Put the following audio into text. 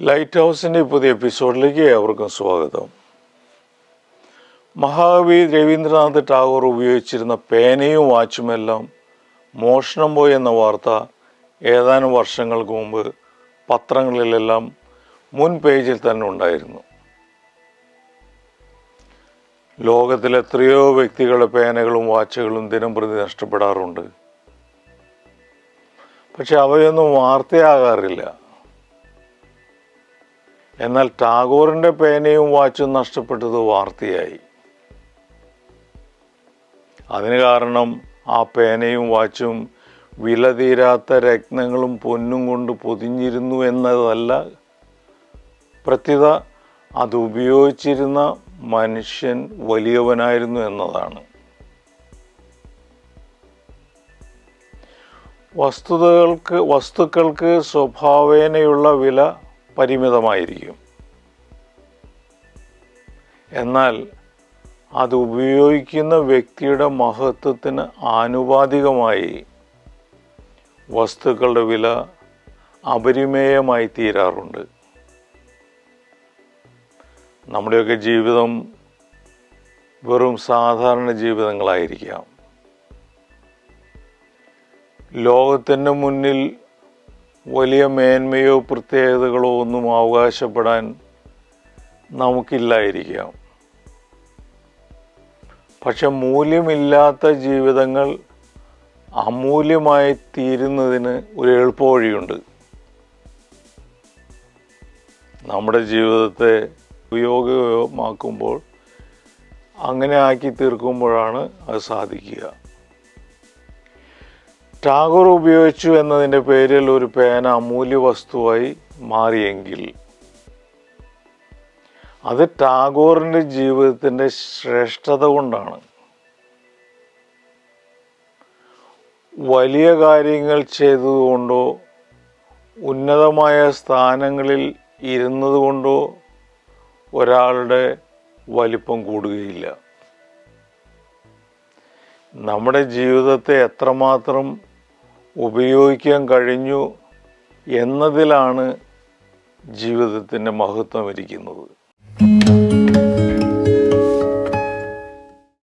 Light ഹൗസിന്റെ പുതിയ എപ്പിസോഡിലേക്ക് ഏവർക്കും സ്വാഗതം. മഹാകവി രവീന്ദ്രനാഥ് ടാഗോർ ഉപയോഗിച്ചിരുന്ന പേനയും വാച്ചുമെല്ലാം മോഷണം പോയി എന്ന വാർത്ത ഏതാനും വർഷങ്ങൾക്ക് മുമ്പ് പത്രങ്ങളിലെല്ലാം മുൻ പേജിൽ തന്നെ ഉണ്ടായിരുന്നു. ലോകത്തിലെ എത്രയോ വ്യക്തികളുടെ പേനകളും വാച്ചുകളും ദിനം പ്രതി നഷ്ടപ്പെടാറുണ്ട്. പക്ഷെ അവയൊന്നും വാർത്തയാകാറില്ല. എന്നാൽ ടാഗോറിന്റെ പേനയും വാച്ചും നഷ്ടപ്പെട്ടത് വാർത്തയായി. അതിന് കാരണം ആ പേനയും വാച്ചും വില തീരാത്ത രത്നങ്ങളും പൊന്നും കൊണ്ട് പൊതിഞ്ഞിരുന്നു എന്നതല്ല. പ്രത്യത അത് ഉപയോഗിച്ചിരുന്ന മനുഷ്യൻ വലിയവനായിരുന്നു എന്നതാണ്. വസ്തുതകൾക്ക് വസ്തുക്കൾക്ക് സ്വഭാവേനയുള്ള വില പരിമിതമായിരിക്കും. എന്നാൽ അത് ഉപയോഗിക്കുന്ന വ്യക്തിയുടെ മഹത്വത്തിന് ആനുപാതികമായി വസ്തുക്കളുടെ വില അപരിമേയമായി തീരാറുണ്ട് നമ്മുടെയൊക്കെ ജീവിതം വെറും സാധാരണ ജീവിതങ്ങളായിരിക്കാം. ലോകത്തിന്റെ മുന്നിൽ വലിയ മേന്മയോ പ്രത്യേകതകളോ ഒന്നും അവകാശപ്പെടാൻ നമുക്കില്ലായിരിക്കാം. പക്ഷെ മൂല്യമില്ലാത്ത ജീവിതങ്ങൾ അമൂല്യമായി തീരുന്നതിന് ഒരു എളുപ്പവഴിയുണ്ട്. നമ്മുടെ ജീവിതത്തെ ഉപയോഗമാക്കുമ്പോൾ അങ്ങനെ ആക്കി തീർക്കുമ്പോഴാണ് അത് സാധിക്കുക. ടാഗോർ ഉപയോഗിച്ചു എന്നതിന്റെ പേരിൽ ഒരു പേന അമൂല്യ വസ്തുവായി മാറിയെങ്കിൽ അത് ടാഗോറിന്റെ ജീവിതത്തിന്റെ ശ്രേഷ്ഠത കൊണ്ടാണ്. വലിയ കാര്യങ്ങൾ ചെയ്തതുകൊണ്ടോ ഉന്നതമായ സ്ഥാനങ്ങളിൽ ഇരുന്നതുകൊണ്ടോ ഒരാളുടെ വലിപ്പം കൂടുകയില്ല. നമ്മുടെ ജീവിതത്തെ എത്രമാത്രം ഉപയോഗിക്കാൻ കഴിഞ്ഞു എന്നതിലാണ് ജീവിതത്തിന്റെ മഹത്വം ഇരിക്കുന്നത്.